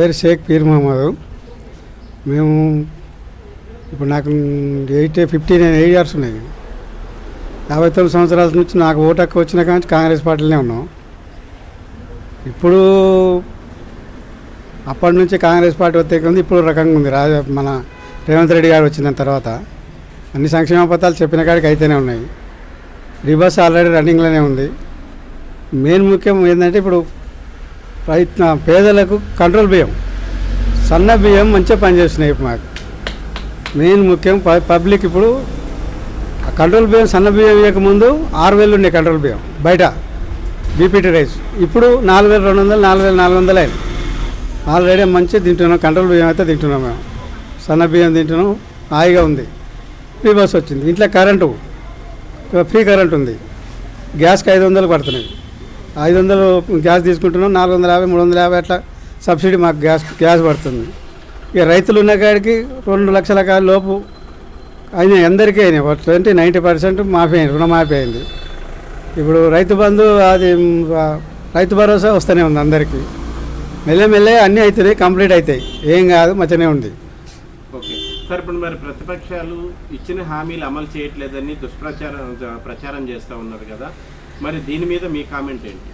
పేరు షేక్ పీర్ మహమ్మద్. మేము ఇప్పుడు నాకు eight fifty nine eight years ఉన్నాయి. యాభై తొమ్మిది సంవత్సరాల నుంచి నాకు ఓటు హక్కు వచ్చిన కానీ కాంగ్రెస్ పార్టీలోనే ఉన్నాం. ఇప్పుడు అప్పటి నుంచి కాంగ్రెస్ పార్టీ వచ్చే ఉంది ఇప్పుడు రకంగా ఉంది. రాజ మన రేవంత్ రెడ్డి గారు వచ్చిన తర్వాత అన్ని సంక్షేమ పథకాలు చెప్పిన కాడికి అయితేనే ఉన్నాయి. రిబస్ ఆల్రెడీ రన్నింగ్లోనే ఉంది. మెయిన్ ముఖ్యం ఏంటంటే ఇప్పుడు రైతు పేదలకు కంట్రోల్ బియ్యం. సన్న బియ్యం మంచిగా పనిచేస్తున్నాయి ఇప్పుడు మాకు. మెయిన్ ముఖ్యం ప- పబ్లిక్ ఇప్పుడు ఆ కంట్రోల్ బియ్యం సన్న బియ్యం ఇవ్వకముందు ఆరు వేలు ఉండే కంట్రోల్ బియ్యం బయట. BPT rice. ఇప్పుడు నాలుగు వేల రెండు వందలు నాలుగు వేల నాలుగు వందలు అయింది. ఆల్రెడీ మంచిగా తింటున్నాం కంట్రోల్ బియ్యం అయితే తింటున్నాం మేము. సన్న బియ్యం తింటున్నాం హాయిగా ఉంది. ఫ్రీ బస్ వచ్చింది. ఇంట్లో కరెంటు ఫ్రీ కరెంట్ ఉంది. గ్యాస్కి ఐదు వందలు పడుతున్నాయి. ఐదు వందలు గ్యాస్ తీసుకుంటున్నాం నాలుగు వందల యాభై మూడు వందల యాభై అట్లా సబ్సిడీ మాకు గ్యాస్ గ్యాస్ పడుతుంది. ఇక రైతులు ఉన్న కాడికి రెండు లక్షల కాడి లోపు అయినాయి అందరికీ అయినాయి. ట్వంటీ నైంటీ పర్సెంట్ మాఫీ అయింది రుణమాఫీ అయింది. ఇప్పుడు రైతు బంధు అది రైతు భరోసా వస్తూనే ఉంది అందరికీ. మెల్లమెల్లే అన్నీ అవుతున్నాయి కంప్లీట్ అవుతాయి ఏం కాదు మంచిగానే ఉంది. ఓకే. సార్ ఇప్పుడు మరి ప్రతిపక్షాలు ఇచ్చిన హామీలు అమలు చేయట్లేదని దుష్ప్రచారం ప్రచారం చేస్తూ ఉన్నారు కదా. మరి దీని మీద మీ కామెంట్ ఏంటి?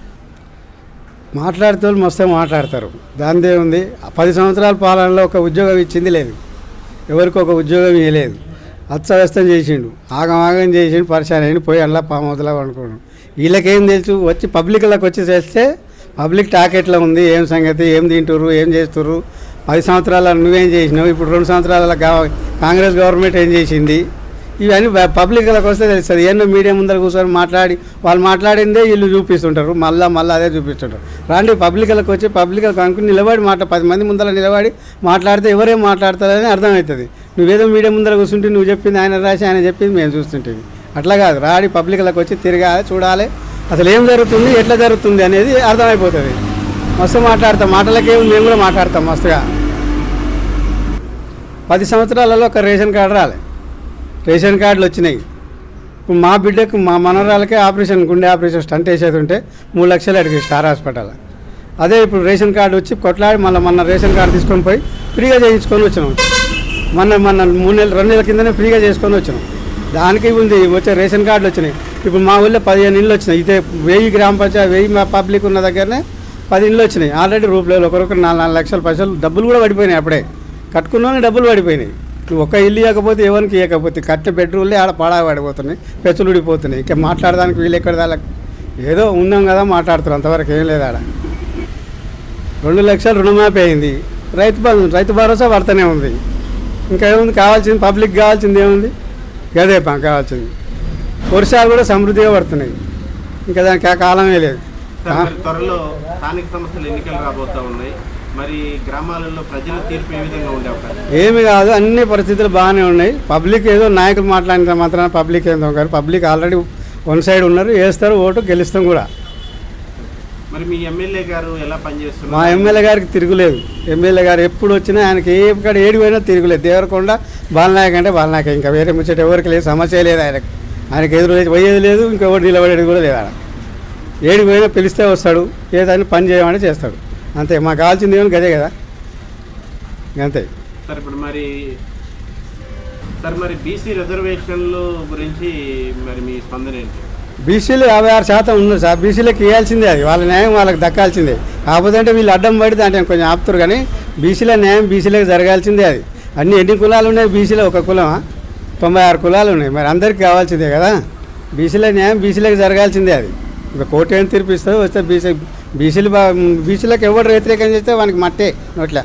మాట్లాడితే వాళ్ళు మస్తే మాట్లాడతారు. దానిదే ఉంది. పది సంవత్సరాల పాలనలో ఒక ఉద్యోగం ఇచ్చింది లేదు. ఎవరికి ఒక ఉద్యోగం ఇవ్వలేదు అస్తవ్యస్తం చేసిండు. ఆగం ఆగం చేసిండు పరిశాన్ అయిన పోయి అలా పామవుతలా అనుకోండు వీళ్ళకేం తెలుసు? వచ్చి పబ్లిక్లకు వచ్చి చేస్తే పబ్లిక్ టాక్ ఎట్లా ఉంది. ఏం సంగతి? ఏం తింటుర్రు? ఏం చేస్తుర్రు? పది సంవత్సరాల నువ్వేం చేసినావు? ఇప్పుడు రెండు సంవత్సరాల కాంగ్రెస్ గవర్నమెంట్ ఏం చేసింది? ఇవన్నీ పబ్లిక్లకు వస్తే తెలుస్తుంది. ఎన్నో మీడియా ముందర కూర్చొని మాట్లాడి వాళ్ళు మాట్లాడిందే వీళ్ళు చూపిస్తుంటారు. మళ్ళీ మళ్ళీ అదే చూపిస్తుంటారు. రాండి పబ్లిక్లకు వచ్చి పబ్లిక్లకు అనుకుని నిలబడి మాట పది మంది ముందర నిలబడి మాట్లాడితే ఎవరేం మాట్లాడతారని అర్థమవుతుంది. నువ్వేదో మీడియా ముందర కూర్చుంటే నువ్వు చెప్పింది ఆయన రాసి ఆయన చెప్పింది మేము చూస్తుంటే అట్లా కాదు. రాడి పబ్లిక్లకు వచ్చి తిరగాలి చూడాలి. అసలు ఏం జరుగుతుంది ఎట్లా జరుగుతుంది అనేది అర్థమైపోతుంది. మస్తు మాట్లాడతాం. మాటలకేం మేము కూడా మాట్లాడతాం మస్తుగా. పది సంవత్సరాలలో ఒక రేషన్ కార్డు రాలే. రేషన్ కార్డులు వచ్చినాయి. ఇప్పుడు మా బిడ్డకు మా మనవరాలకే ఆపరేషన్ గుండె ఆపరేషన్ స్టంట్ వేసేది ఉంటే మూడు లక్షలు అడిగి స్టార్ హాస్పిటల్. అదే ఇప్పుడు రేషన్ కార్డు వచ్చి కొట్లాడి మళ్ళీ మన రేషన్ కార్డు తీసుకొని పోయి ఫ్రీగా చేయించుకొని వచ్చినాం. మొన్న మొన్న మూడు నెలలు రెండు నెలల కిందనే ఫ్రీగా చేసుకొని వచ్చినాం. దానికి ఉంది వచ్చే రేషన్ కార్డులు వచ్చినాయి. ఇప్పుడు మా ఊళ్ళో పదిహేను ఇళ్ళు వచ్చినాయి. ఇదే వెయ్యి గ్రామ పంచాయతీ వెయ్యి మా పబ్లిక్ ఉన్న దగ్గరనే పది ఇళ్ళు వచ్చినాయి. ఆల్రెడీ రూపాయలు ఒకరొకరు నాలుగు నాలుగు లక్షల పైసలు డబ్బులు కూడా పడిపోయినాయి అప్పుడే. కట్టుకున్నాను డబ్బులు పడిపోయినాయి. ఒక్క ఇల్లు ఇవ్వకపోతే ఎవరికి ఇవ్వకపోతే కట్టిన బెడ్రూమ్లే ఆడ పడా పడిపోతున్నాయి పెచ్చులు ఉడిపోతున్నాయి ఇక మాట్లాడడానికి వీళ్ళు ఎక్కడ దాకా? ఏదో ఉన్నాం కదా మాట్లాడుతారు అంతవరకు ఏం లేదు ఆడ. రెండు లక్షలు రుణమాఫీ అయింది. రైతు రైతు భరోసా పడుతూనే ఉంది. ఇంకా ఏముంది? కావాల్సింది పబ్లిక్ కావాల్సింది ఏముంది? గదే పా కావాల్సింది. వర్షాలు కూడా సమృద్ధిగా పడుతున్నాయి. ఇంకా దానికి ఆ కాలమే లేదు. త్వరలో స్థానిక సంస్థలు ఎన్నికలు రాబోతా ఉన్నాయి. మరి గ్రామాలలో ప్రజల తీర్పు ఏ విధంగా ఉండే అవకాశం? ఏమి కాదు అన్ని పరిస్థితులు బాగానే ఉన్నాయి. పబ్లిక్ ఏదో నాయకులు మాట్లాడిన మాత్రాన పబ్లిక్ ఏందో కానీ పబ్లిక్ ఆల్రెడీ వన్ సైడ్ ఉన్నారు వేస్తారు ఓటు గెలుస్తాం కూడా. మరి మీ ఎమ్మెల్యే గారు ఎలా మా ఎమ్మెల్యే గారికి తిరుగులేదు. ఎమ్మెల్యే గారు ఎప్పుడు వచ్చినా ఆయనకి ఏ కాడ ఏడు పోయినా తిరుగులేదు. దేవరకొండ బాలనాయక్ అంటే బాలనాయక. ఇంకా వేరే ముచ్చట ఎవరికి లేదు సమస్య లేదు ఆయనకు. ఆయనకి ఎదురు పోయేది లేదు ఇంకెవరు నిలబడేది కూడా లేదు ఆయన. ఏడు పోయినా పిలిస్తే వస్తాడు ఏదైనా పని చేయమని చేస్తాడు. అంతే మాకు కావాల్సింది ఏమని గదే కదా. అంతే. సార్ ఇప్పుడు మరి సార్ మరి బీసీ రిజర్వేషన్లు గురించి మరి మీ స్పందన ఏంటి? బీసీలు యాభై ఆరు శాతం ఉన్నారు సార్. బీసీలకు ఇవ్వాల్సిందే అది. వాళ్ళ న్యాయం వాళ్ళకి దక్కాల్సిందే. కాకపోతే అంటే వీళ్ళు అడ్డం పడి దాంట్లో కొంచెం ఆపుతారు కానీ బీసీల న్యాయం బీసీలకు జరగాల్సిందే అది. అన్ని ఎన్ని కులాలు ఉన్నాయి? బీసీలో ఒక కులమా? తొంభై ఆరు కులాలు ఉన్నాయి. మరి అందరికీ కావాల్సిందే కదా. బీసీల న్యాయం బీసీలకు జరగాల్సిందే అది. ఇప్పుడు కోర్టు ఏం తీర్పిస్తుంది వస్తే బీసీ బీసీలు బా బీసీలకు ఎవరు వ్యతిరేకం చేస్తే వానికి మట్టే నోట్ల.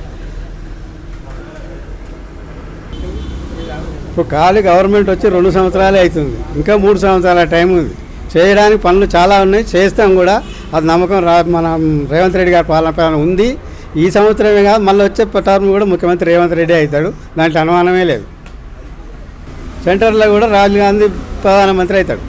ఇప్పుడు ఖాళీ గవర్నమెంట్ వచ్చి రెండు సంవత్సరాలే అవుతుంది ఇంకా మూడు సంవత్సరాల టైం ఉంది. చేయడానికి పనులు చాలా ఉన్నాయి. చేస్తాం కూడా. అది నమ్మకం రా మన రేవంత్ రెడ్డి గారి పాలన ఉంది. ఈ సంవత్సరమే కాదు మళ్ళీ వచ్చే టర్మ్ కూడా ముఖ్యమంత్రి రేవంత్ రెడ్డి అవుతాడు. దాంట్లో అనుమానమే లేదు. సెంటర్లో కూడా రాహుల్ గాంధీ ప్రధానమంత్రి అవుతాడు.